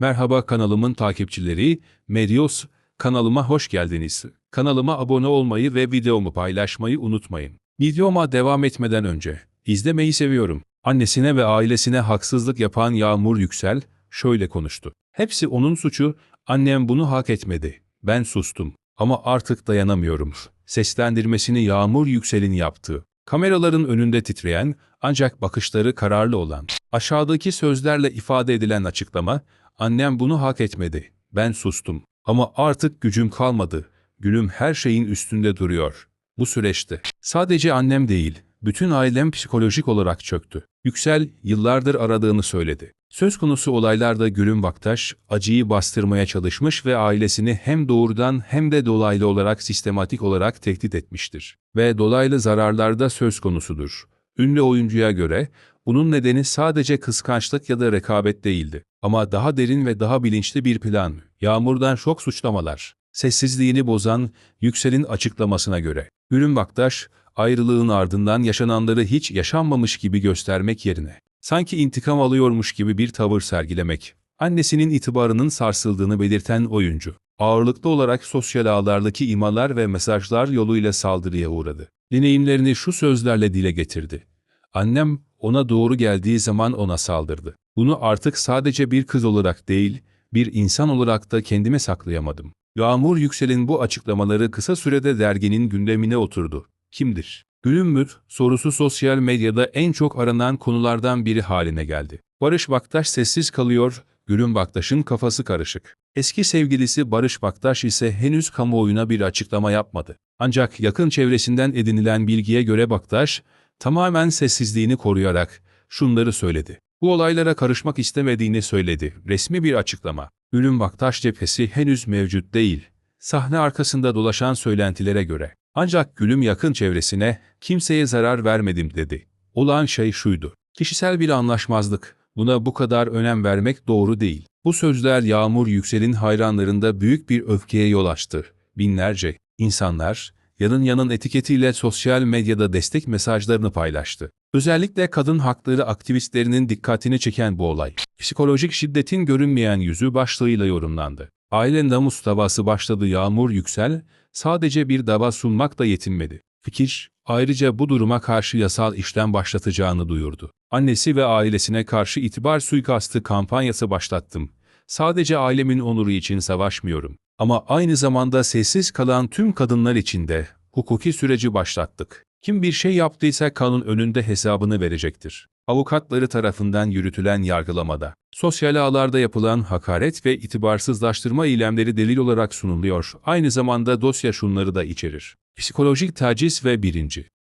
Merhaba kanalımın takipçileri, Medios kanalıma hoş geldiniz. Kanalıma abone olmayı ve videomu paylaşmayı unutmayın. Videoma devam etmeden önce, izlemeyi seviyorum. Annesine ve ailesine haksızlık yapan Yağmur Yüksel şöyle konuştu. Hepsi onun suçu, annem bunu hak etmedi. Ben sustum. Ama artık dayanamıyorum. Seslendirmesini Yağmur Yüksel'in yaptığı. Kameraların önünde titreyen, ancak bakışları kararlı olan, aşağıdaki sözlerle ifade edilen açıklama, annem bunu hak etmedi. Ben sustum. Ama artık gücüm kalmadı. Gülüm her şeyin üstünde duruyor. Bu süreçte sadece annem değil, bütün ailem psikolojik olarak çöktü. Yüksel yıllardır aradığını söyledi. Söz konusu olaylarda Gülüm Baktaş acıyı bastırmaya çalışmış ve ailesini hem doğrudan hem de dolaylı olarak sistematik olarak tehdit etmiştir. Ve dolaylı zararlarda söz konusudur. Ünlü oyuncuya göre bunun nedeni sadece kıskançlık ya da rekabet değildi. Ama daha derin ve daha bilinçli bir plan. Yağmurdan şok suçlamalar. Sessizliğini bozan Yüksel'in açıklamasına göre. Gülüm Baktaş, ayrılığın ardından yaşananları hiç yaşanmamış gibi göstermek yerine, sanki intikam alıyormuş gibi bir tavır sergilemek, annesinin itibarının sarsıldığını belirten oyuncu, ağırlıklı olarak sosyal ağlardaki imalar ve mesajlar yoluyla saldırıya uğradı. Deneyimlerini şu sözlerle dile getirdi. Annem, ona doğru geldiği zaman ona saldırdı. Bunu artık sadece bir kız olarak değil, bir insan olarak da kendime saklayamadım. Yağmur Yüksel'in bu açıklamaları kısa sürede derginin gündemine oturdu. Kimdir? Mü? sorusu sosyal medyada en çok aranan konulardan biri haline geldi. Barış Baktaş sessiz kalıyor, Gülüm Baktaş'ın kafası karışık. Eski sevgilisi Barış Baktaş ise henüz kamuoyuna bir açıklama yapmadı. Ancak yakın çevresinden edinilen bilgiye göre Baktaş, tamamen sessizliğini koruyarak şunları söyledi. Bu olaylara karışmak istemediğini söyledi. Resmi bir açıklama. Gülüm Baktaş cephesi henüz mevcut değil. Sahne arkasında dolaşan söylentilere göre. Ancak Gülüm yakın çevresine kimseye zarar vermedim dedi. Olan şey şuydu. Kişisel bir anlaşmazlık. Buna bu kadar önem vermek doğru değil. Bu sözler Yağmur Yüksel'in hayranlarında büyük bir öfkeye yol açtı. Binlerce insanlar yanın yanın etiketiyle sosyal medyada destek mesajlarını paylaştı. Özellikle kadın hakları aktivistlerinin dikkatini çeken bu olay, psikolojik şiddetin görünmeyen yüzü başlığıyla yorumlandı. Aile namus davası başladı Yağmur Yüksel, sadece bir dava sunmakla yetinmedi. Fikir, ayrıca bu duruma karşı yasal işlem başlatacağını duyurdu. Annesi ve ailesine karşı itibar suikastı kampanyası başlattım. Sadece ailemin onuru için savaşmıyorum. Ama aynı zamanda sessiz kalan tüm kadınlar için de hukuki süreci başlattık. Kim bir şey yaptıysa kanun önünde hesabını verecektir. Avukatları tarafından yürütülen yargılamada, sosyal ağlarda yapılan hakaret ve itibarsızlaştırma eylemleri delil olarak sunuluyor. Aynı zamanda dosya şunları da içerir. Psikolojik taciz ve birinci.